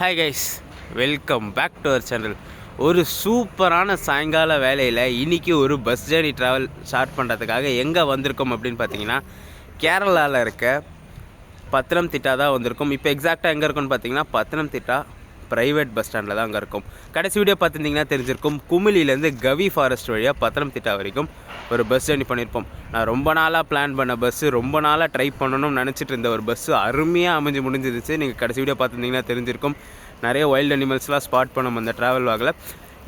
Hi guys welcome back to our channel ஒரு சூப்பரான சாயங்கால வேலையில் இன்னைக்கு ஒரு பஸ் ஜேர்னி ட்ராவல் ஸ்டார்ட் பண்ணுறதுக்காக எங்கே வந்திருக்கோம் அப்படின்னு பார்த்தீங்கன்னா கேரளாவில் இருக்க பத்தனம் திட்டா தான் வந்திருக்கோம். இப்போ எக்ஸாக்டாக எங்கே இருக்கும்னு பார்த்தீங்கன்னா பத்தனம் திட்டா ப்ரைவேட் பஸ் ஸ்டாண்டில் தான் அங்கே இருக்கும். கடைசி வீடியோ பார்த்துருந்தீங்கன்னா தெரிஞ்சிருக்கும். குமிலியிலேருந்து கவி ஃபாரஸ்ட் வழியாக பத்தனம்திட்டா வரைக்கும் ஒரு பஸ் ஜேர்னி பண்ணியிருப்போம். நான் ரொம்ப நாளாக பிளான் பண்ண பஸ்ஸு ரொம்ப நாளாக ட்ரை பண்ணணும்னு நினச்சிட்டு இருந்த ஒரு பஸ்ஸு அருமையாக அமைஞ்சு முடிஞ்சிருச்சு நீங்கள் கடைசி வீடியோ பார்த்துருந்தீங்கன்னா தெரிஞ்சிருக்கும். நிறைய வைல்ட் அனிமல்ஸ்லாம் ஸ்பாட் பண்ணோம் அந்த ட்ராவல் வாகில்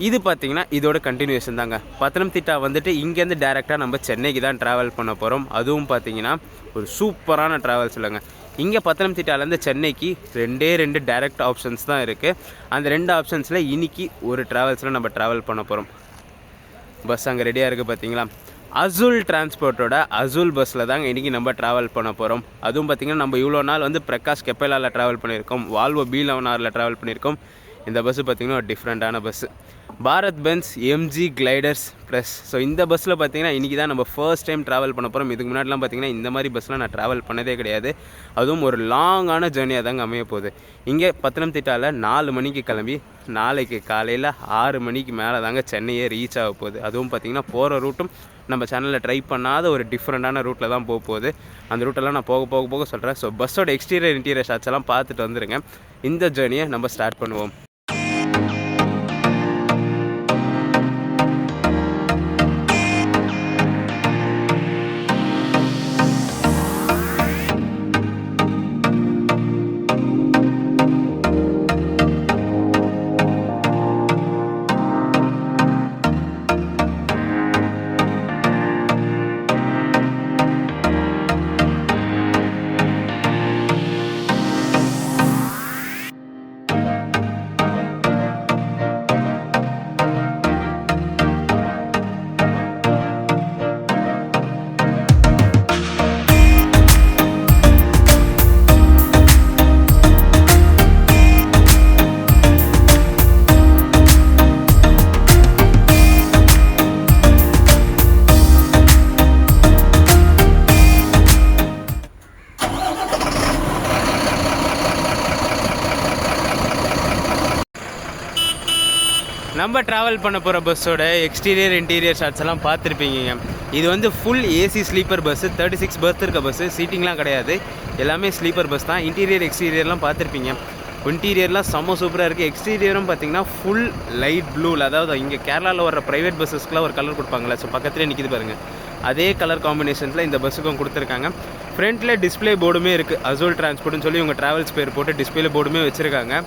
இது பார்த்தீங்கன்னா இதோட கண்டினியூஷன் தாங்க. பத்தனம்திட்டா வந்துட்டு இங்கேருந்து டேரெக்டாக நம்ம சென்னைக்கு தான் ட்ராவல் பண்ண போகிறோம் அதுவும் பார்த்தீங்கன்னா ஒரு சூப்பரான ட்ராவல்ஸ் இல்லைங்க. இங்கே பத்தனம்திட்டாலேருந்து சென்னைக்கு ரெண்டே ரெண்டு டைரக்ட் ஆப்ஷன்ஸ் தான் இருக்குது அந்த ரெண்டு ஆப்ஷன்ஸில் இன்னைக்கு ஒரு ட்ராவல்ஸில் நம்ம ட்ராவல் பண்ண போகிறோம் பஸ் அங்கே ரெடியாக இருக்குது பார்த்தீங்களா அசுல் டிரான்ஸ்போர்ட்டோட அசுல் பஸ்ஸில் தாங்க இன்றைக்கி நம்ம ட்ராவல் பண்ண போகிறோம் அதுவும் பார்த்திங்கன்னா நம்ம இவ்வளோ நாள் வந்து பிரகாஷ் கெப்பலாவில் ட்ராவல் பண்ணியிருக்கோம். வால்வோ பி லெவன் ஆரில் ட்ராவல் பண்ணியிருக்கோம். இந்த பஸ்ஸு பார்த்திங்கன்னா ஒரு டிஃப்ரெண்ட்டான bus Bharat Benz MG gliders plus so இந்த பஸ்ஸில் பார்த்தீங்கன்னா இன்றைக்கி தான் நம்ம ஃபர்ஸ்ட் டைம் ட்ராவல் பண்ண போகிறோம் இதுக்கு முன்னாடிலாம் பார்த்தீங்கன்னா இந்த மாதிரி பஸ்ஸில் நான் ட்ராவல் பண்ணதே கிடையாது. அதுவும் ஒரு லாங்கான ஜேர்னியாக தாங்க அமைய போகுது. இங்கே பத்தனம்திட்டாவில் நாலு மணிக்கு கிளம்பி நாளைக்கு காலையில் ஆறு மணிக்கு மேலே தாங்க சென்னையே ரீச் ஆக போகுது. அதுவும் பார்த்திங்கன்னா போகிற ரூட்டும் நம்ம சேனலில் ட்ரை பண்ணாத ஒரு டிஃப்ரெண்ட்டான ரூட்டில் தான் போக போகுது. அந்த ரூட்டெல்லாம் நான் போக போக போக சொல்கிறேன் ஸோ பஸ்ஸோட எக்ஸ்டீரியர் இன்டீரியர் ஷாட்ஸ் எல்லாம் பார்த்துட்டு வந்துருங்க. இந்த ஜேர்னியை நம்ம ஸ்டார்ட் பண்ணுவோம். நம்ம ட்ராவல் பண்ண போகிற பஸ்ஸோட எக்ஸ்டீரியர் இன்டீரியர் ஷாட்ஸ் எல்லாம் பார்த்துருப்பீங்க. இது வந்து full AC sleeper bus thirty six berth இருக்க பஸ்ஸு சீட்டிங்லாம் கிடையாது. எல்லாமே ஸ்லீப்பர் பஸ் தான். இன்டீரியர் எக்ஸ்டீரியர்லாம் பார்த்துருப்பீங்க. இன்டீரியர்லாம் செம்ம சூப்பராக இருக்குது எக்ஸ்டீரியரும் பார்த்தீங்கன்னா ஃபுல் லைட் ப்ளூவில் அதாவது இங்கே கேரளாவில் வர ப்ரைவேட் பஸ்ஸஸ்க்குலாம் ஒரு கலர் கொடுப்பாங்களே ஸோ பக்கத்துலேயே நிற்கிது பாருங்கள் அதே கலர் காம்பினேஷன்ஸில் இந்த பஸ்ஸுக்கும் கொடுத்துருக்காங்க. ஃப்ரண்ட்டில் டிஸ்ப்ளே போர்டுமே இருக்குது அசோல் டிரான்ஸ்போர்ட்னு சொல்லி உங்கள் ட்ராவல்ஸ் பேர் போட்டு டிஸ்பிளே போர்டுமே வச்சுருக்காங்க.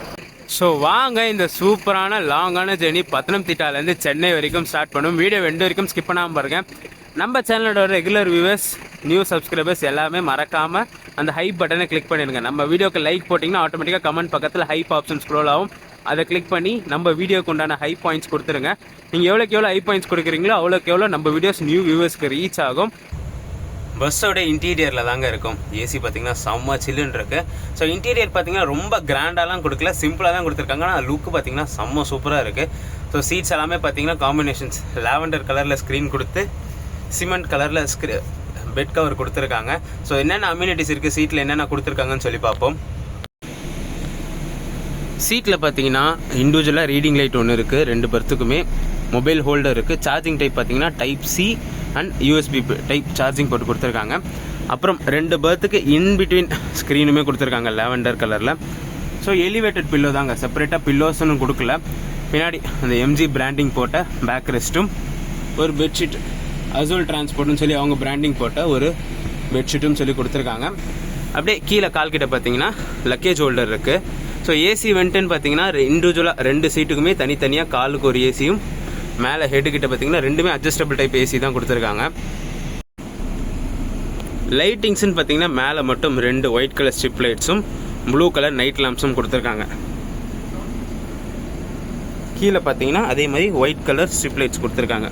ஸோ வாங்க இந்த சூப்பரான லாங்கான ஜேர்னி பத்தனம்திட்டாலேருந்து சென்னை வரைக்கும் ஸ்டார்ட் பண்ணும். வீடியோ ரெண்டு வரைக்கும் ஸ்கிப் பண்ணாமல் பாருங்க. நம்ம சேனலோட ரெகுலர் வியூவர்ஸ் நியூ சப்ஸ்கிரைபர்ஸ் எல்லாமே மறக்காமல் அந்த ஹைப் பட்டனை கிளிக் பண்ணிடுங்க. நம்ம வீடியோக்கு லைக் போட்டிங்கன்னா ஆட்டோமேட்டிக்காக கமெண்ட் பக்கத்தில் ஹைப் ஆப்ஷன் ஸ்க்ரோல் ஆகும். அதை கிளிக் பண்ணி நம்ம வீடியோக்கு உண்டான ஹை பாயிண்ட்ஸ் கொடுத்துருங்க. நீங்கள் எவ்வளோக்கு எவ்வளோ ஹை பாயிண்ட்ஸ் கொடுக்குறீங்களோ அவ்வளோக்கு எவ்வளோ நம்ம வீடியோஸ் நியூ வியூவர்ஸ்க்கு ரீச் ஆகும். பஸ்ஸோட இன்டீரியரில் தாங்க இருக்கும். ஏசி பார்த்தீங்கன்னா செம்ம சில்லுன்னு இருக்கு. ஸோ இன்டீரியர் பார்த்தீங்கன்னா ரொம்ப கிராண்டாலாம் கொடுக்கல. சிம்பிளாக தான் கொடுத்துருக்காங்க. ஆனால் லுக்கு பார்த்தீங்கன்னா செம்ம சூப்பராக இருக்குது ஸோ சீட்ஸ் எல்லாமே பார்த்தீங்கன்னா காம்பினேஷன்ஸ் லாவெண்டர் கலரில் ஸ்க்ரீன் கொடுத்து சிமெண்ட் கலரில் ஸ்க்ரீ பெட் கவர் கொடுத்துருக்காங்க. ஸோ என்னென்ன அம்யூனிட்டிஸ் இருக்குது சீட்டில் என்னென்ன கொடுத்துருக்காங்கன்னு சொல்லி பார்ப்போம். சீட்டில் பார்த்தீங்கன்னா இண்டிவிஜுவலாக ரீடிங் லைட் ஒன்று இருக்குது ரெண்டு பர்த்துக்குமே மொபைல் ஹோல்டர் இருக்குது சார்ஜிங் டைப் பார்த்தீங்கன்னா type C and USB type charging போட்டு கொடுத்துருக்காங்க. அப்புறம் ரெண்டு பர்த்துக்கு இன் பிட்வீன் ஸ்க்ரீனுமே கொடுத்துருக்காங்க லெவெண்டர் கலரில் ஸோ எலிவேட்டட் பில்லோ தாங்க. செப்பரேட்டாக பில்லோஸ்ன்னு கொடுக்கல. பின்னாடி அந்த எம்ஜி பிராண்டிங் போட்ட பேக் ரெஸ்ட்டும் ஒரு பெட்ஷீட் அசோல் டிரான்ஸ்போர்ட்னு சொல்லி அவங்க பிராண்டிங் போட்ட ஒரு பெட்ஷீட்டும் சொல்லி கொடுத்துருக்காங்க. அப்படியே கீழே கால் கிட்ட பார்த்தீங்கன்னா லக்கேஜ் ஹோல்டர் இருக்குது ஸோ ஏசி வென்ட்டுன்னு பார்த்தீங்கன்னா இண்டிவிஜுவலாக ரெண்டு சீட்டுக்குமே தனித்தனியாக காலுக்கு ஒரு ஏசியும் மேலே ஹெட்டு கிட்ட பார்த்தீங்கன்னா ரெண்டுமே அட்ஜஸ்டபிள் டைப் ஏசி தான் கொடுத்துருக்காங்க. லைட்டிங்ஸ்னு பார்த்தீங்கன்னா மேலே மட்டும் ரெண்டு ஒயிட் கலர் ஸ்ட்ரிப் லைட்ஸும் ப்ளூ கலர் நைட் லேம்ப்ஸும் கொடுத்துருக்காங்க. கீழே பார்த்தீங்கன்னா அதே மாதிரி ஒயிட் கலர் ஸ்ட்ரிப் லைட்ஸ் கொடுத்துருக்காங்க.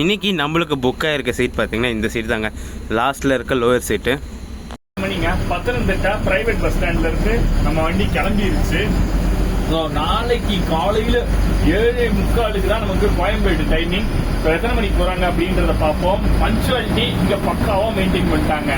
இன்னைக்கு நம்மளுக்கு புக்காக இருக்க சீட் பார்த்தீங்கன்னா இந்த சீட் தாங்க. லாஸ்ட்டில் இருக்க லோயர் சீட்டு மணிங்க பத்தனந்திட்டா பிரைவேட் பஸ் ஸ்டாண்ட்ல இருந்து நம்ம வண்டி கிளம்பிருச்சு. ஸோ நாளைக்கு காலையில ஏழே முக்காலுக்கு தான் நமக்கு கோயம்பேடு டைமிங் இப்போ எத்தனை மணிக்கு போறாங்க அப்படின்றத பார்ப்போம். பஞ்சுவாலிட்டி இங்க பக்காவா மெயின்டைன் பண்ணிட்டாங்க.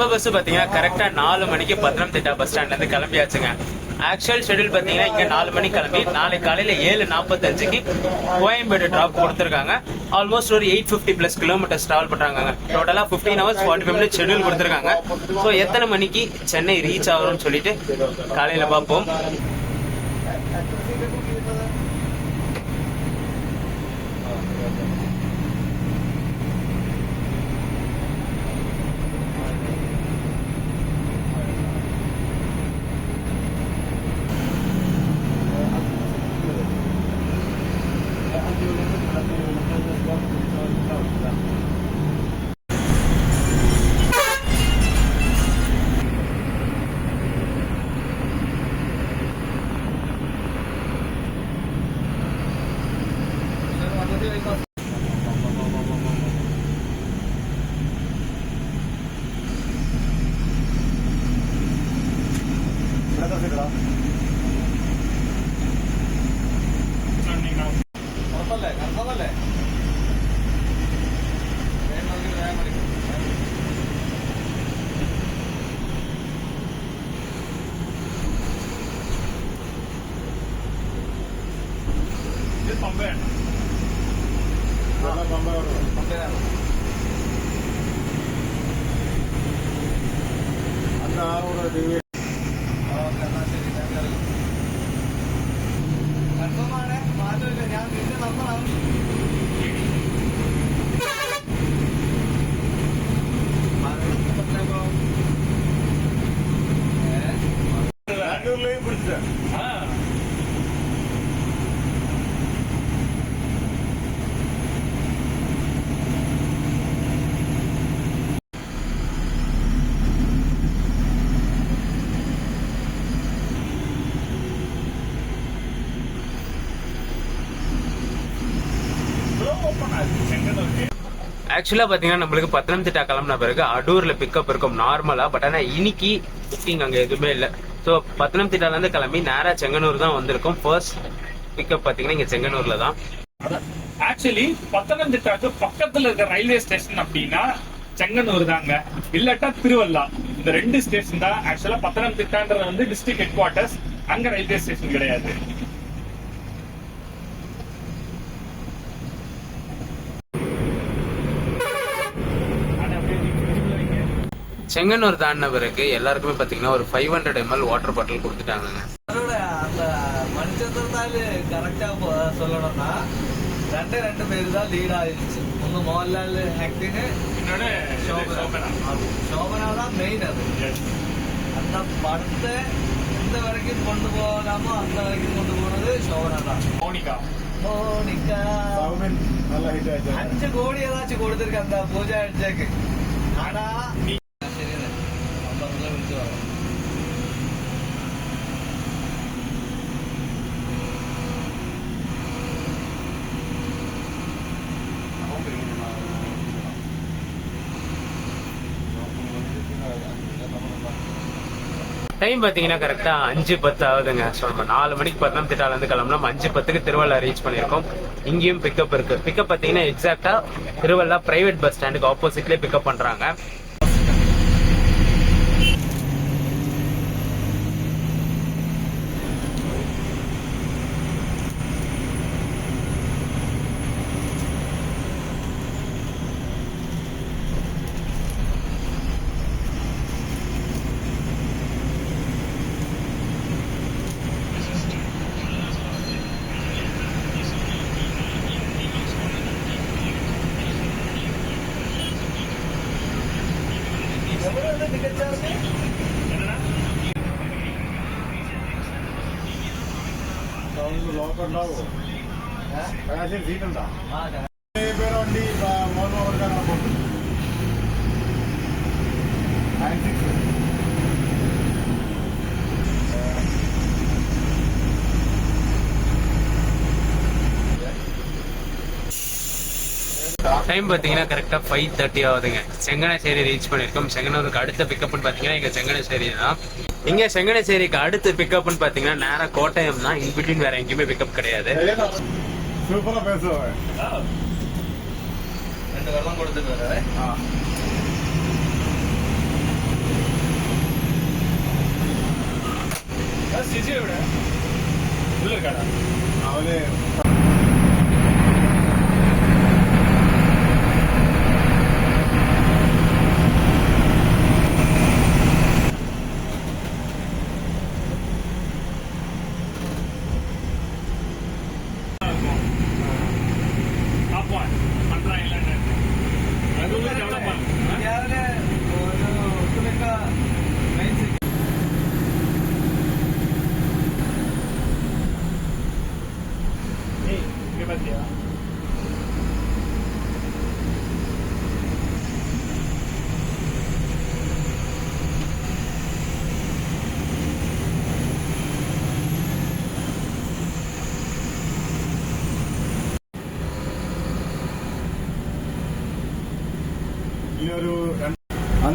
நம்ம பஸ் பாத்தீங்கன்னா கரெக்டா நாலு மணிக்கு பத்தனம்திட்டா பஸ் ஸ்டாண்ட்ல இருந்து கிளம்பியாச்சுங்க. ஆக்சுவல் ஷெட்யூல் பாத்தீங்கன்னா இங்க நாலு மணிக்கு கிளம்பி நாளைக்கு காலையில ஏழு நாற்பத்தஞ்சுக்கு கோயம்பேடு டிராப் கொடுத்துருக்காங்க. ஆல்மோஸ்ட் ஒரு eight fifty plus kilometres travel பண்றாங்க டோட்டலா fifteen hours forty five minutes schedule கொடுத்துருக்காங்க. ஸோ எத்தனை மணிக்கு சென்னை ரீச் ஆகும்னு சொல்லிட்டு காலையில பார்ப்போம் ஆக்சுவலா பாத்தீங்கன்னா நம்மளுக்கு பத்தனம்திட்டா கிளம்புன பிறகு அடூர்ல பிக்கப் இருக்கும் நார்மலா பட் ஆனா இன்னைக்கு புக்கிங் அங்க எதுவுமே இல்ல. சோ பத்தனம்திட்டால இருந்து கிளம்பி நேரா செங்கனூர் தான் வந்திருக்கும். ஃபர்ஸ்ட் பிக்கப் பாத்தீங்கன்னா இங்க செங்கனூர்ல தான். ஆக்சுவலி பத்தனம்திட்டாக்கு பக்கத்துல இருக்க ரயில்வே ஸ்டேஷன் அப்படின்னா செங்கனூர் தாங்க. இல்லாட்டா திருவள்ளா. இந்த ரெண்டு ஸ்டேஷன் தான் ஆக்சுவலா பத்தனம்திட்டான்றது வந்து டிஸ்ட்ரிக்ட் ஹெட் குவார்டர்ஸ் அங்க ரயில்வே ஸ்டேஷன் கிடையாது ஆனா அப்படியே நீங்க வெளியில வைங்க. செங்கனூர் தாண்டின பிறகு எல்லாருக்குமே பாத்தீங்கன்னா ஒரு five hundred ML water bottle கொடுத்துட்டாங்க அதோட அந்த மணிச்சந்திரத்தாല് கரெக்டா சொல்லணும்னா ரெண்டே ரெண்டு பேர் தான் லீட் ஆயிருச்சு. ஒன்னு மோகன்லால் ஆக்டிங் என்னோட சோபனா. சோபனா. தான் மெயின் அது. அந்த படத்தை எந்த வரைக்கும் கொண்டு போகலாமோ அந்த வரைக்கும் கொண்டு போனது சோபனா தான் மோனிகா. மோனிகா அஞ்சு கோடி ஏதாச்சும் கொடுத்துருக்கு அந்த பூஜா அடிச்சேக்கு ஆனா சரி டைம் பாத்தீங்கன்னா கரெக்டா அஞ்சு பத்து ஆகுதுங்க. ஸோ நம்ம நாலு மணிக்கு பத்தனம்திட்டால இருந்து கிளம்புனா அஞ்சு பத்துக்கு திருவள்ளா ரீச் பண்ணிருக்கோம் இங்கேயும் பிக்கப் இருக்கு. பிக்கப் பாத்தீங்கன்னா எக்ஸாக்டா திருவள்ளா பிரைவேட் பஸ் ஸ்டாண்டுக்கு ஆப்போசிட்லேயே பிக்கப் பண்றாங்க. டைம் பார்த்தீங்கன்னா கரெக்டாக ஃபைவ் தேர்ட்டி ஆகுதுங்க. செங்கனாச்சேரி ரீச் பண்ணியிருக்கோம் செங்கனூருக்கு அடுத்த பிக்கப்னு பார்த்தீங்கன்னா எங்கள் செங்கனாச்சேரி தான். இங்கே செங்கனசேரிக்கு அடுத்த பிக்கப்னு பார்த்தீங்கன்னா நேராக கோட்டயம் தான். இன் பிட்வீன் வேற எங்கேயுமே பிக்கப் கிடையாது. சூப்பரா பேசுவேன் ரெண்டு வெள்ளம் கொடுத்துட்டு வரேன் உள்ள இருக்காடா? அவனே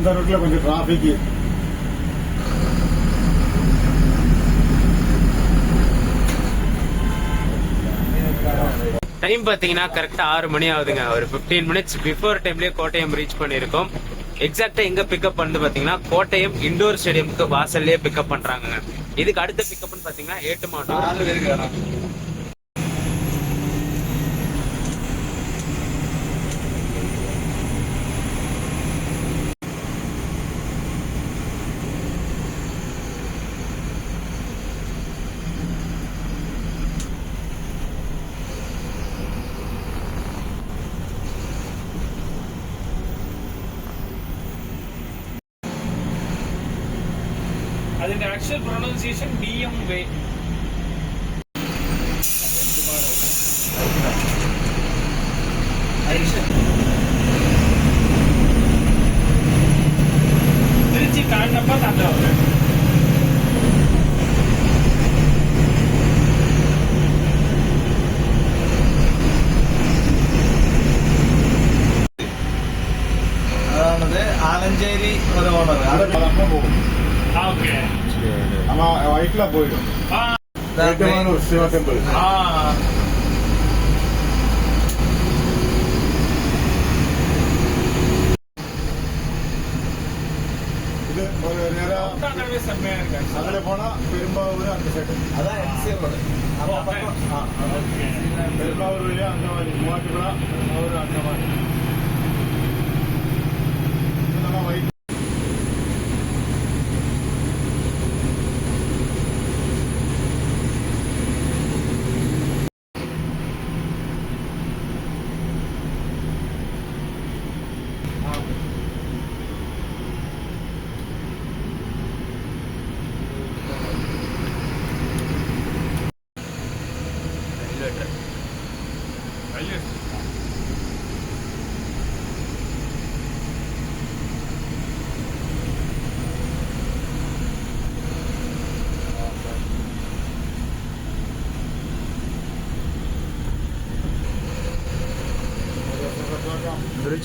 அந்த ரூட்ல கொஞ்சம் டிராபிக் டைம் பார்த்தீங்கன்னா கரெக்டாக ஆறு மணி ஆகுதுங்க. ஒரு ஃபிஃப்டீன் மினிட்ஸ் பிஃபோர் டைம்லேயே கோட்டயம் ரீச் பண்ணியிருக்கோம். எக்ஸாக்டாக எங்கே பிக்கப் பண்ணது பார்த்தீங்கன்னா கோட்டயம் இண்டோர் ஸ்டேடியமுக்கு வாசல்லே பிக்கப் பண்ணுறாங்க இதுக்கு அடுத்த பிக்கப்னு பார்த்தீங்கன்னா ஏட்டு மாட்டோம் അതിന്റെ ആക്ച്വൽ പ്രൊണൗൺസിയേഷൻ ബി എം വേ ഒരുപാട്.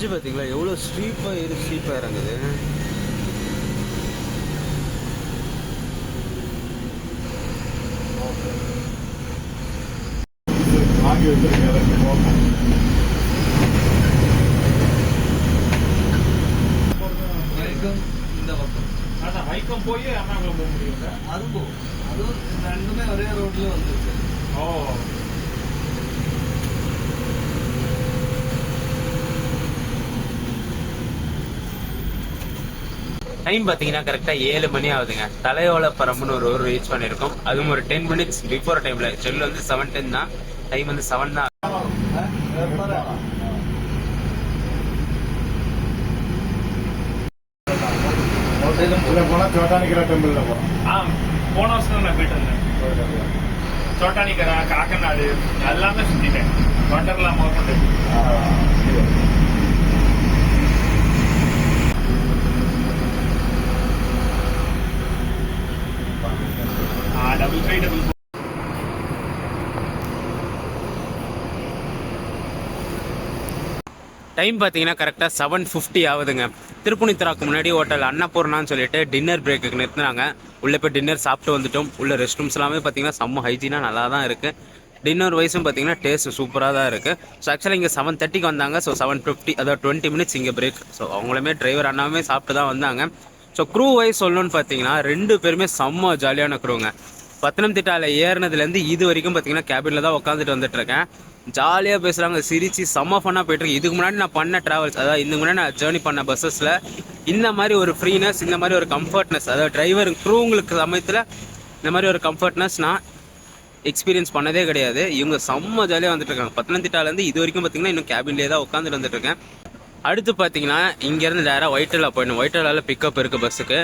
பிரிட்ஜு பார்த்தீங்களா எவ்வளோ ஸ்டீப்பாக இரு ஸ்டீப்பாக இறங்குது. வைக்கம் போய் எர்ணாகுளம் போக முடியும் அதுவும் அதுவும் ரெண்டுமே ஒரே ரோட்லேயே வந்துருச்சு. ஓ. டைம் பார்த்தீங்கன்னா கரெக்டாக ஏழு மணி ஆகுதுங்க. தலையோலப்பரம்னு ஒரு ஊர் ரீச் பண்ணியிருக்கோம் அதுவும் ஒரு டென் மினிட்ஸ் பிஃபோர் டைமில் செல் வந்து செவன் டென் தான். டைம் வந்து செவன் தான். உள்ள போன வருஷம் நான் போயிட்டு வந்தேன். சோட்டானிக்கரா காக்கநாடு எல்லாமே சுத்திட்டேன். வண்டர்லாம் முதற்கொண்டு டைம் பார்த்தீங்கன்னா கரெக்டாக செவன் ஃபிஃப்டி ஆகுதுங்க. திருப்புணித்தராக்கு முன்னாடி ஹோட்டல் அன்னபூர்ணான்னு சொல்லிட்டு டின்னர் பிரேக்குக்கு நிறுத்தினாங்க. உள்ளே போய் டின்னர் சாப்பிட்டு வந்துட்டோம். உள்ள ரெஸ்ட் ரூம்ஸ் எல்லாமே பார்த்தீங்கன்னா செம்ம ஹைஜீனாக நல்லா தான் இருக்குது டின்னர் வைஸும் பார்த்தீங்கன்னா டேஸ்ட் சூப்பராக தான் இருக்குது ஸோ ஆக்சுவலாக இங்கே செவன் தேர்ட்டிக்கு வந்தாங்க. ஸோ செவன் ஃபிஃப்டி அதாவது டுவெண்ட்டி மினிட்ஸ் இங்கே பிரேக் ஸோ அவங்களுமே டிரைவர் அண்ணாவுமே சாப்பிட்டு தான் வந்தாங்க. ஸோ க்ரூ வைஸ் சொல்லணும்னு பார்த்தீங்கன்னா ரெண்டு பேருமே செம்ம ஜாலியான க்ரூங்க பத்தனம்திட்டாவில் ஏறினதுலேருந்து இது வரைக்கும் பார்த்தீங்கன்னா கேபினில் தான் உட்காந்துட்டு வந்துட்டுருக்கேன் ஜாலியாக பேசுகிறாங்க சிரிச்சு செம்ம ஃபன்னாக போயிட்டுருக்கு இதுக்கு முன்னாடி நான் பண்ண ட்ராவல்ஸ் அதாவது இதுக்கு முன்னாடி நான் ஜேர்னி பண்ண பஸ்ஸஸில் இந்த மாதிரி ஒரு ஃப்ரீனஸ் இந்த மாதிரி ஒரு கம்ஃபர்ட்னஸ் அதாவது டிரைவர் க்ரூங்களுக்கு சமயத்தில் இந்த மாதிரி ஒரு கம்ஃபர்ட்னஸ் நான் எக்ஸ்பீரியன்ஸ் பண்ணதே கிடையாது. இவங்க செம்ம ஜாலியாக வந்துட்டு இருக்காங்க. பத்தனந்திட்டாலேருந்து இது வரைக்கும் பார்த்தீங்கன்னா இன்னும் கேபின்லேயே தான் உட்காந்துட்டு வந்துட்டு இருக்கேன். அடுத்து பார்த்தீங்கன்னா இங்கேருந்து டேராக ஒயிட்டலா போயிடணும். ஒயிட்டலாவில் பிக்கப் இருக்குது பஸ்ஸுக்கு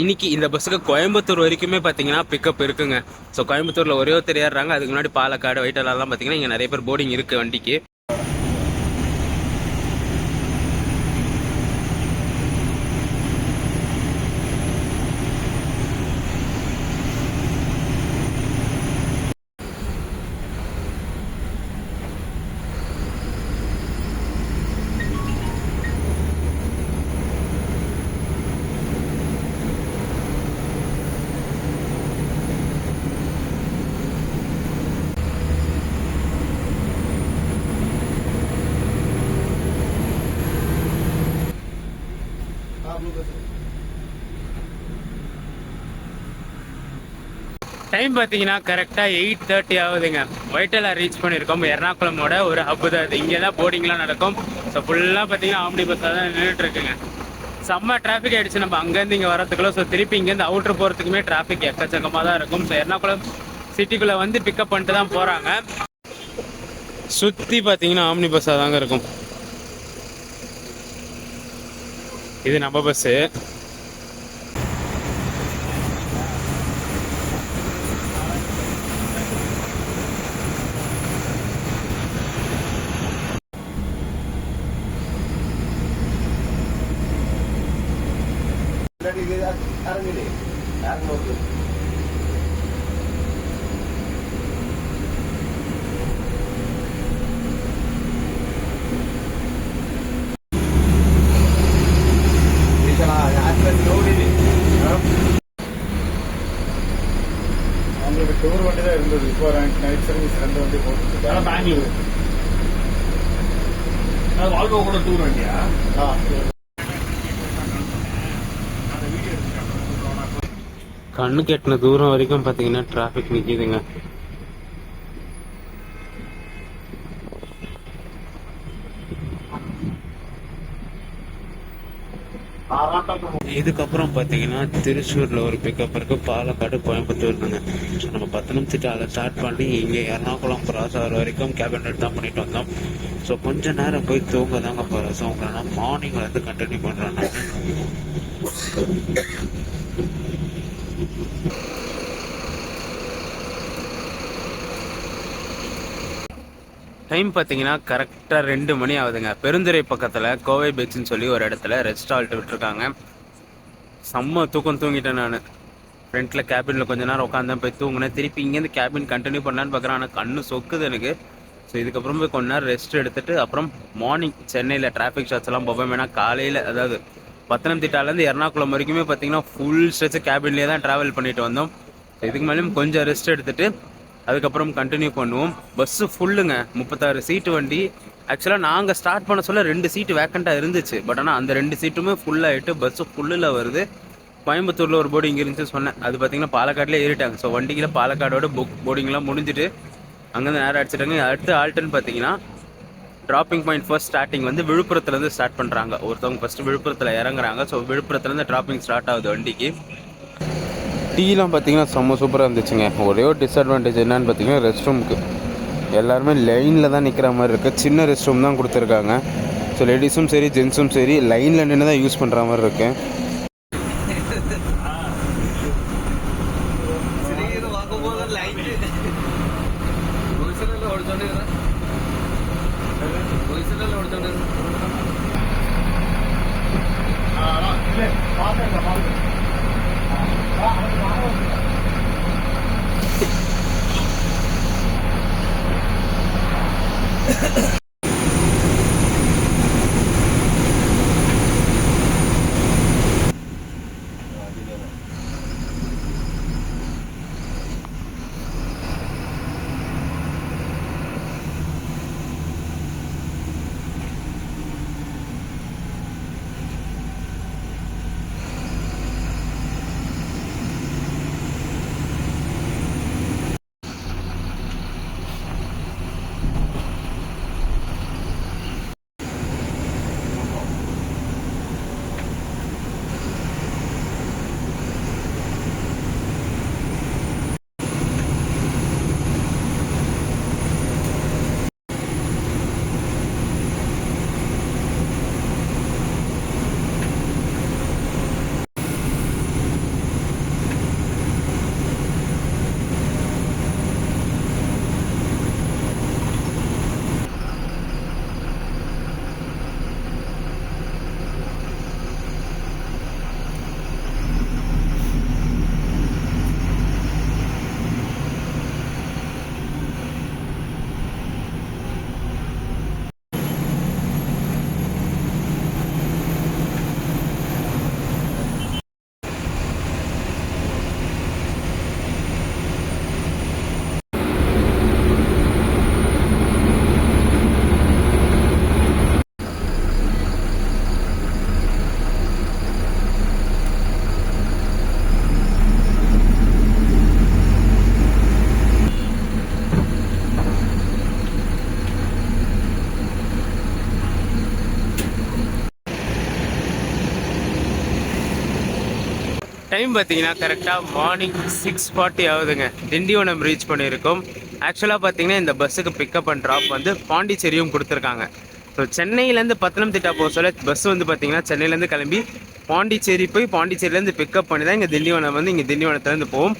இன்னைக்கு இந்த பஸ்ஸுக்கு கோயம்புத்தூர் வரைக்குமே பார்த்தீங்கன்னா பிக்கப் இருக்குங்க. ஸோ கோயம்புத்தூரில் ஒரே ஒருத்தர் ஏறுறாங்க. அதுக்கு முன்னாடி பாலக்காடு வைட்டலாம் பார்த்தீங்கன்னா இங்கே நிறைய பேர் போர்டிங் இருக்குது வண்டிக்கு. டைம் பார்த்தீங்கன்னா கரெக்டாக எயிட் தேர்ட்டி ஆகுதுங்க. ஒயிட்டலா ரீச் பண்ணியிருக்கோம். எர்ணாகுளமோட ஒரு ஹப்பு தான் இது இங்கே தான் போர்டிங்லாம் நடக்கும். ஸோ ஃபுல்லாக பார்த்தீங்கன்னா ஆம்டி பஸ்ஸாக தான் நின்றுட்டு இருக்குங்க. செம்ம டிராஃபிக் ஆகிடுச்சு நம்ம அங்கேருந்து இங்கே வரதுக்குள்ள ஸோ திருப்பி இங்கேருந்து அவுட்ரு போகிறதுக்குமே டிராஃபிக் எக்கச்சக்கமாக தான் இருக்கும். ஸோ எர்ணாகுளம் சிட்டிக்குள்ளே வந்து பிக்கப் பண்ணிட்டு தான் போகிறாங்க சுற்றி பார்த்தீங்கன்னா ஆம்னி பஸ்ஸாக தாங்க இருக்கும். இது நம்ம பஸ்ஸு டூர் வண்டி தான் இருந்தது. இப்போ நைட் சர்வீஸ் ரெண்டு வண்டி போட்டு பெங்களூர் வால்வோ கூட டூர் வண்டியா? கண்ணு கெட்டின தூரம் வரைக்கும் பார்த்தீங்கன்னா டிராஃபிக் நிற்கிதுங்க இதுக்கப்புறம் பார்த்தீங்கன்னா திருச்சூரில் ஒரு பிக்கப் இருக்கு. பாலக்காடு கோயம்புத்தூர் இருக்குங்க ஸோ நம்ம பத்தனம்திட்டால ஸ்டார்ட் பண்ணி இங்கே எர்ணாகுளம் கிராஸ் ஆகிற வரைக்கும் கேபின் தான் பண்ணிட்டு வந்தோம். ஸோ கொஞ்ச நேரம் போய் தூங்க தாங்க போகிறோம் ஸோ உங்களை நான் மார்னிங்கில் வந்து கண்டினியூ பண்ணுறேன் டைம் பார்த்தீங்கன்னா கரெக்டாக ரெண்டு மணி ஆகுதுங்க. பெருந்துறை பக்கத்தில் கோவை பீச்சுன்னு சொல்லி ஒரு இடத்துல ரெஸ்டாரண்ட் விட்டுருக்காங்க. செம்ம தூக்கம் தூங்கிட்டேன் நான். ஃப்ரண்ட்டில் கேபினில் கொஞ்ச நேரம் உட்காந்தேன் போய் தூங்கினேன். திருப்பி இங்கேருந்து கேபின் கண்டினியூ பண்ணலான்னு பார்க்குறேன். ஆனால் கண்ணு சொக்குது எனக்கு. ஸோ இதுக்கப்புறம் போய் கொஞ்ச நேரம் ரெஸ்ட் எடுத்துட்டு அப்புறம் மார்னிங் சென்னையில் டிராஃபிக் ஷாட்ஸ் எல்லாம் போவேன். வேணா காலையில் அதாவது பத்தனம்திட்டாலேருந்து எர்ணாகுளம் வரைக்குமே பார்த்தீங்கன்னா ஃபுல் ஸ்ட்ரெச்சு கேபின்லேயே தான் ட்ராவல் பண்ணிட்டு வந்தோம். ஸோ இதுக்கு மேலேயும் கொஞ்சம் ரெஸ்ட் எடுத்துட்டு அதுக்கப்புறம் கண்டினியூ பண்ணுவோம். பஸ்ஸு ஃபுல்லுங்க முப்பத்தாறு சீட்டு வண்டி ஆக்சுவலாக நாங்கள் ஸ்டார்ட் பண்ண சொல்ல ரெண்டு சீட்டு வேக்கண்ட்டாக இருந்துச்சு. பட் ஆனால் அந்த ரெண்டு சீட்டுமே ஃபுல்லாகிட்டு பஸ்ஸு ஃபுல்லில் வருது. கோயம்புத்தூரில் ஒரு போர்டிங் இருந்துச்சு சொன்னேன். அது பார்த்தீங்கன்னா பாலக்காட்டில் ஏறிட்டாங்க. ஸோ வண்டிக்கில் பாலக்காடோட புக் போர்டிங்லாம் முடிஞ்சுட்டு அங்கேருந்து நேரம் அடிச்சிட்டாங்க. அடுத்து ஆல்ட்டுன்னு பார்த்தீங்கன்னா ட்ராப்பிங் பாயிண்ட் ஃபர்ஸ்ட் ஸ்டார்டிங் வந்து விழுப்புரத்துலேருந்து ஸ்டார்ட் பண்ணுறாங்க ஒருத்தவங்க ஃபஸ்ட்டு விழுப்புரத்தில் இறங்குறாங்க. ஸோ விழுப்புரத்துலேருந்து ட்ராப்பிங் ஸ்டார்ட் ஆகுது வண்டிக்கு. டீலாம் பார்த்தீங்கன்னா செம்ம சூப்பராக இருந்துச்சுங்க. ஒரே ஒரு டிஸ்அட்வான்டேஜ் என்னன்னு பார்த்தீங்கன்னா ரெஸ்ட் ரூமுக்கு எல்லாருமே லைனில் தான் நிற்கிற மாதிரி இருக்குது சின்ன ரெஸ்ட் ரூம் தான் கொடுத்துருக்காங்க. ஸோ லேடிஸும் சரி ஜென்ஸும் சரி லைனில் நின்று தான் யூஸ் பண்ணுற மாதிரி இருக்கு. டைம் பார்த்தீங்கன்னா கரெக்டாக மார்னிங் சிக்ஸ் ஃபார்ட்டி ஆகுதுங்க. திண்டிவனம் ரீச் பண்ணியிருக்கோம். ஆக்சுவலாக பார்த்தீங்கன்னா இந்த பஸ்ஸுக்கு பிக்கப் அண்ட் ட்ராப் வந்து பாண்டிச்சேரியும் கொடுத்துருக்காங்க. ஸோ சென்னையிலேருந்து பத்தனம்திட்டா போக சொல்ல பஸ் வந்து பார்த்தீங்கன்னா சென்னையிலேருந்து கிளம்பி பாண்டிச்சேரி போய் பாண்டிச்சேரியிலேருந்து பிக்கப் பண்ணி தான் இங்கே திண்டிவனம் வந்து இங்கே திண்டிவனத்துலேருந்து போகும்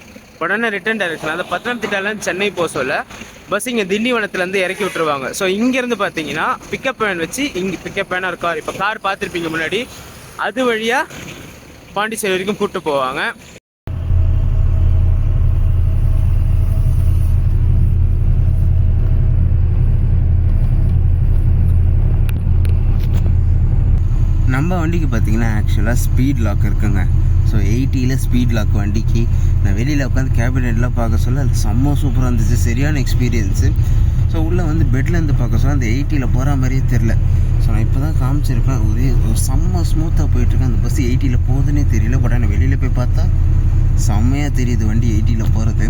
உடனே ரிட்டர்ன் டைரக்ஷன் அந்த பத்தனம்திட்டாலேருந்து சென்னை போக சொல்ல பஸ் இங்கே திண்டிவனத்துலேருந்து இறக்கி விட்டுருவாங்க. ஸோ இங்கேருந்து பார்த்தீங்கன்னா பிக்கப் வேன் வச்சு இங்கே பிக்கப் வேனாக ஒரு கார் இப்போ கார் பார்த்துருப்பீங்க முன்னாடி அது வழியாக பாண்டிச்சேரி வரைக்கும் கூப்பிட்டு போவாங்க. நம்ம வண்டிக்கு பார்த்தீங்கன்னா ஆக்சுவலாக ஸ்பீட் லாக் இருக்குங்க. ஸோ எயிட்டியில் ஸ்பீட் லாக் வண்டிக்கு. நான் வெளியில் உட்காந்து கேபினெட்லாம் பார்க்க சொல்ல அது செம்ம சூப்பராக இருந்துச்சு. சரியான எக்ஸ்பீரியன்ஸு ஸோ உள்ளே வந்து பெட்லேருந்து பார்க்க சொல்ல அந்த எயிட்டியில் போகிற மாதிரியே தெரில நான் இப்போ தான் காமிச்சிருக்கேன் ஒரே ஒரு செம்ம ஸ்மூத்தாக போயிட்டுருக்கேன் அந்த பஸ் எயிட்டியில் போகுதுன்னே தெரியல. பட் ஆனால் வெளியில் போய் பார்த்தா செம்மையாக தெரியுது வண்டி எயிட்டியில் போகிறது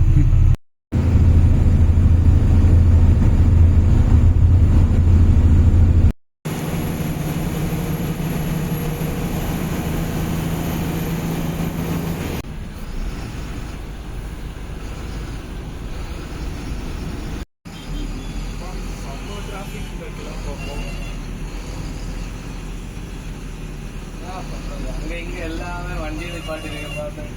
அங்க இங்க எல்லாமே வண்டியை நிப்பாட்டி பார்த்தேன்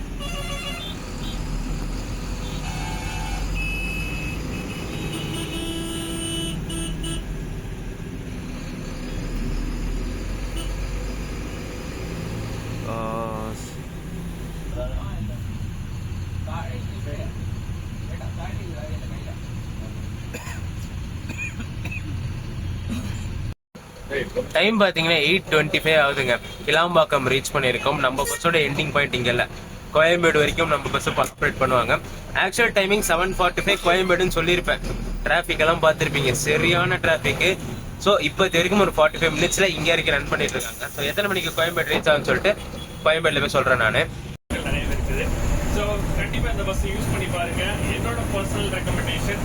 டைம் பார்த்தீங்கன்னா எயிட் டுவெண்ட்டி ஃபைவ் ஆகுதுங்க. கிளாம்பாக்கம் ரீச் பண்ணியிருக்கோம். நம்ம பஸ்ஸோட எண்டிங் பாயிண்ட் இங்கே இல்லை. கோயம்பேடு வரைக்கும் நம்ம பஸ்ஸை ஆப்ரேட் பண்ணுவாங்க. Actual timing seven forty five கோயம்பேடுன்னு சொல்லியிருப்பேன். டிராஃபிக் எல்லாம் பார்த்துருப்பீங்க. சரியான டிராஃபிக்கு ஸோ இப்போ வரைக்கும் ஒரு ஃபார்ட்டி ஃபைவ் மினிட்ஸில் இங்கே வரைக்கும் ரன் பண்ணிட்டு இருக்காங்க. ஸோ எத்தனை மணிக்கு கோயம்பேடு ரீச் ஆகும்னு சொல்லிட்டு கோயம்பேடில் போய் சொல்கிறேன் நான். நிறைய இருக்குது. ஸோ கண்டிப்பாக இந்த பஸ் யூஸ் பண்ணி பாருங்க. என்னோட பர்சனல் ரெக்கமெண்டேஷன்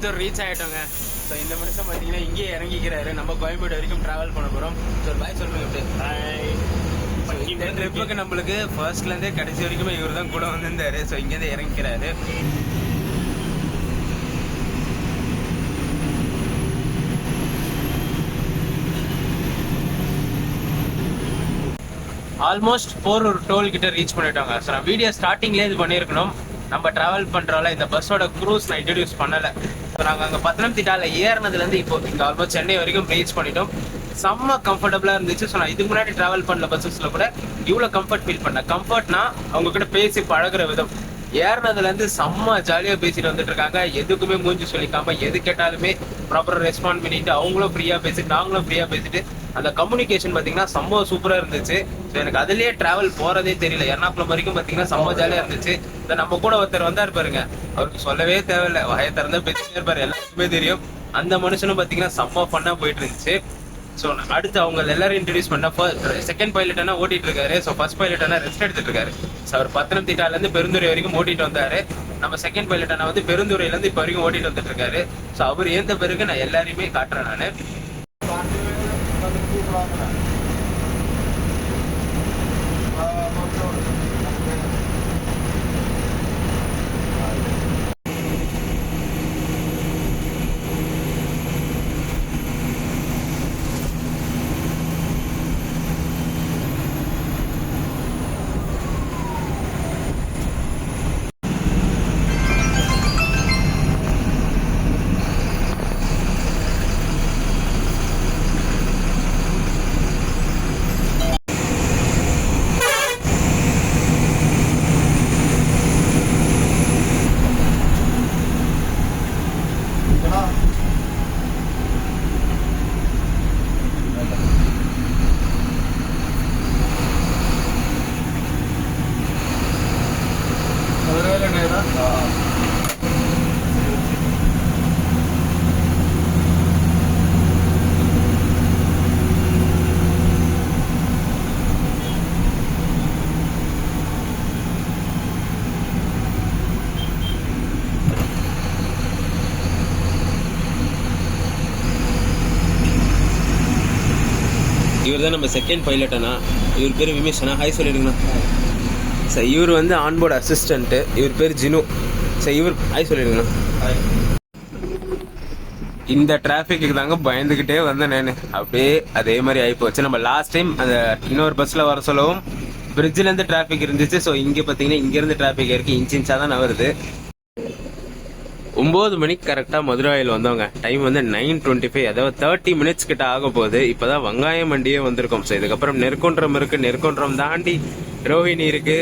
பெருங்கலத்தூர் ரீச் ஆகிட்டோங்க ஸோ இந்த மனுஷன் பார்த்தீங்கன்னா இங்கேயே இறங்கிக்கிறாரு. நம்ம கோயம்பேடு வரைக்கும் ட்ராவல் பண்ண போகிறோம் ஸோ பாய் சொல்லுங்க இந்த ட்ரிப்புக்கு நம்மளுக்கு ஃபர்ஸ்ட்லேருந்தே கடைசி வரைக்குமே இவர் தான் கூட வந்திருந்தாரு. ஸோ இங்கேருந்து இறங்கிக்கிறாரு. ஆல்மோஸ்ட் போர் ஒரு டோல் கிட்ட ரீச் பண்ணிட்டாங்க. ஸோ நான் வீடியோ ஸ்டார்டிங்லேயே இது பண்ணியிருக்கணும். நம்ம டிராவல் பண்ணுறோம்ல இந்த பஸ்ஸோட க்ரூஸ் நான் இன்ட்ரடியூஸ் பண்ணலை. இப்போ நாங்கள் அங்கே பத்தனம்திட்டாவில் ஏறினதுலேருந்து இப்போ இங்கே ஆல்மோஸ்ட் சென்னை வரைக்கும் ரீச் பண்ணிட்டோம். செம்ம கம்ஃபர்டபுளாக இருந்துச்சு. ஸோ நான் இதுக்கு முன்னாடி ட்ராவல் பண்ணல பஸ்ஸஸில் கூட இவ்வளோ கம்ஃபர்ட் ஃபீல் பண்ணேன். கம்ஃபர்ட்னா அவங்க கிட்ட பேசி பழகுற விதம். ஏறினதுலேருந்து செம்ம ஜாலியாக பேசிட்டு வந்துட்டு இருக்காங்க. எதுக்குமே மூஞ்சி சொல்லிக்காம எது கேட்டாலுமே ப்ராப்பராக ரெஸ்பாண்ட் பண்ணிட்டு அவங்களும் ஃப்ரீயாக பேசிட்டு நாங்களும் ஃப்ரீயாக பேசிட்டு அந்த கம்யூனிகேஷன் பார்த்தீங்கன்னா செம்ம சூப்பராக இருந்துச்சு. ஸோ எனக்கு அதுலேயே ட்ராவல் போகிறதே தெரியல. எர்ணாகுளம் வரைக்கும் பார்த்தீங்கன்னா செம்ம ஜாலியாக இருந்துச்சு. இந்த நம்ம கூட ஒருத்தர் வந்தாரு பாருங்க. அவருக்கு சொல்லவே தேவையில்ல. வாயை திறந்த பேசிட்டே இருப்பாரு. எல்லாருக்குமே தெரியும். அந்த மனுஷனும் பார்த்தீங்கன்னா செம்ம பண்ணா போயிட்டு இருந்துச்சு ஸோ அடுத்து அவங்க எல்லாரும் இன்ட்ரடியூஸ் பண்ண செகண்ட் பைலட் ஓட்டிட்டு இருக்காரு. ஸோ ஃபர்ஸ்ட் பைலட் ரெஸ்ட் எடுத்துட்டு இருக்காரு ஸோ அவர் பத்தனம்திட்டால இருந்து பெருந்துறை வரைக்கும் ஓட்டிட்டு வந்தாரு. நம்ம செகண்ட் பைலட் வந்து பெருந்துறையில இருந்து இப்போ வரைக்கும் ஓட்டிட்டு வந்துட்டு இருக்காரு ஸோ அவர் ஏந்த பிறகு நான் எல்லாரையுமே காட்டுறேன் நான். இவர் தான் நம்ம செகண்ட் பைலட் அண்ணா. இவர் பேர் விமேஷ் அண்ணா. ஹாய் சொல்லிடுங்கண்ணா. சார் இவர் வந்து ஆன்போர்டு அசிஸ்டண்ட்டு இவர் பேர் ஜினு. சார் இவர் ஹாய் சொல்லிடுங்கண்ணா. இந்த டிராஃபிக்கு தாங்க பயந்துக்கிட்டே வந்தேன் நான். அப்படியே அதே மாதிரி ஆகிப்போச்சு நம்ம லாஸ்ட் டைம் அந்த இன்னொரு பஸ்ஸில் வர சொல்லவும் பிரிட்ஜிலேருந்து டிராஃபிக் இருந்துச்சு. ஸோ இங்கே பார்த்தீங்கன்னா இங்கேருந்து டிராஃபிக் இருக்குது இன்ச் இன்ச்சாக தான் நவருது ஒம்பது மணிக்கு கரெக்டாக மதுராயில் வந்தவங்க. டைம் வந்து நைன் டுவெண்ட்டி ஃபைவ் அதாவது தேர்ட்டி மினிட்ஸ் கிட்ட ஆக போகுது. இப்போதான் வெங்காயம் வண்டியே வந்திருக்கோம். ஸோ இதுக்கப்புறம் நெற்கொன்றம் இருக்கு. நெற்கொன்றம் தாண்டி ரோஹிணி இருக்கு.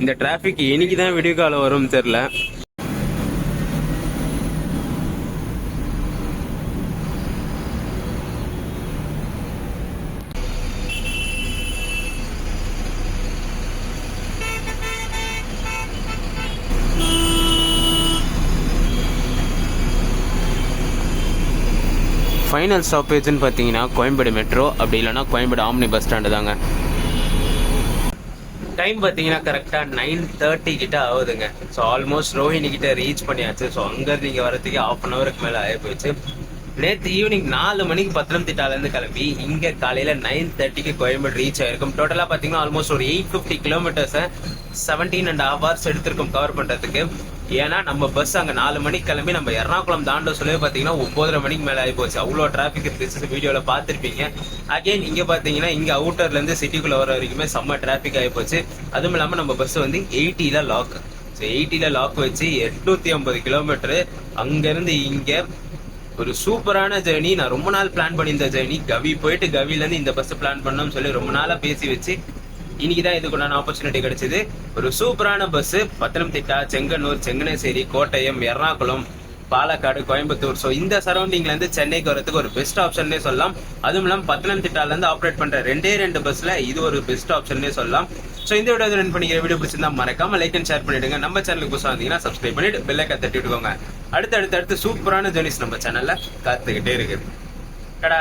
இந்த டிராஃபிக் இன்னைக்கு தான் விடிய காலம் வரும்னு தெரில ஃபைனல் ஸ்டாப்பேஜ்னு பார்த்தீங்கன்னா கோயம்பேடு மெட்ரோ அப்படி இல்லைன்னா கோயம்பேடு ஆம்னி பஸ் ஸ்டாண்டு தாங்க. டைம் பார்த்தீங்கன்னா கரெக்டாக நைன் தேர்ட்டி கிட்ட ஆகுதுங்க. ஸோ ஆல்மோஸ்ட் ரோஹிணி கிட்ட ரீச் பண்ணியாச்சு. ஸோ அங்கேருந்து இங்கே வரதுக்கு ஆஃப் அன் ஹவருக்கு மேலே ஆகி போயிடுச்சு நேற்று ஈவினிங் நாலு மணிக்கு பத்தனம்திட்டாலேருந்து கிளம்பி இங்கே காலையில் நைன் தேர்ட்டிக்கு கோயம்பேடு ரீச் ஆயிருக்கும். டோட்டலாக பார்த்தீங்கன்னா ஆல்மோஸ்ட் ஒரு எயிட் ஃபிஃப்டி கிலோமீட்டர்ஸை செவன்டீன் அண்ட் ஹாஃப் ஹவர்ஸ் எடுத்திருக்கும் கவர் பண்ணுறதுக்கு ஏன்னா நம்ம பஸ் அங்கே நாலு மணிக்கு கிளம்பி நம்ம எர்ணாகுளம் தாண்ட சொல்லவே பார்த்தீங்கன்னா ஒன்பதரை மணிக்கு மேலே ஆகி போச்சு. அவ்வளோ டிராஃபிக் இருந்துச்சு வீடியோவில் பார்த்துருப்பீங்க அகைன் இங்கே பார்த்தீங்கன்னா இங்கே அவுட்டர்லேருந்து சிட்டிக்குள்ளே வர வரைக்குமே செம்ம டிராஃபிக் ஆகி போச்சு. அதுவும் இல்லாமல் நம்ம பஸ் வந்து எயிட்டியில் லாக் ஸோ எயிட்டியில் லாக் வச்சு எட்நூத்தி ஐம்பது கிலோமீட்டரு அங்கேருந்து இங்கே ஒரு சூப்பரான ஜேர்னி நான் ரொம்ப நாள் பிளான் பண்ணியிருந்த ஜேர்னி கவி போயிட்டு கவிலேருந்து இந்த பஸ் பிளான் பண்ணோம்னு சொல்லி ரொம்ப நாளாக பேசி வச்சு இன்னைக்கு தான் இதுக்குண்டான ஆப்பர்ச்சுனிட்டி கிடைச்சது. ஒரு சூப்பரான பஸ் பத்தனம்திட்டா செங்கனூர் செங்கனேசேரி கோட்டயம் எர்ணாகுளம் பாலக்காடு கோயம்புத்தூர். ஸோ இந்த சரௌண்டிங்ல இருந்து சென்னைக்கு வரதுக்கு ஒரு பெஸ்ட் ஆப்ஷன்னே சொல்லலாம். அதுவும் இல்லாமல் பத்தனம்திட்டால இருந்து ஆப்ரேட் பண்ற ரெண்டே ரெண்டு பஸ்ல இது ஒரு பெஸ்ட் ஆப்ஷன்னே சொல்லலாம். ஸோ இந்த வீடியோ ரன் பண்ணிக்கிற வீடியோ பிடிச்சிருந்தா மறக்காம லைக் அண்ட் ஷேர் பண்ணிடுங்க. நம்ம சேனலுக்கு புதுசாக வந்தீங்கன்னா சப்ஸ்கிரைப் பண்ணிட்டு பெல்லைக்கா தட்டி விட்டுக்கோங்க. அடுத்து அடுத்து அடுத்து சூப்பரான ஜெர்னிஸ் நம்ம சேனல்ல காத்துக்கிட்டே இருக்குது. கடா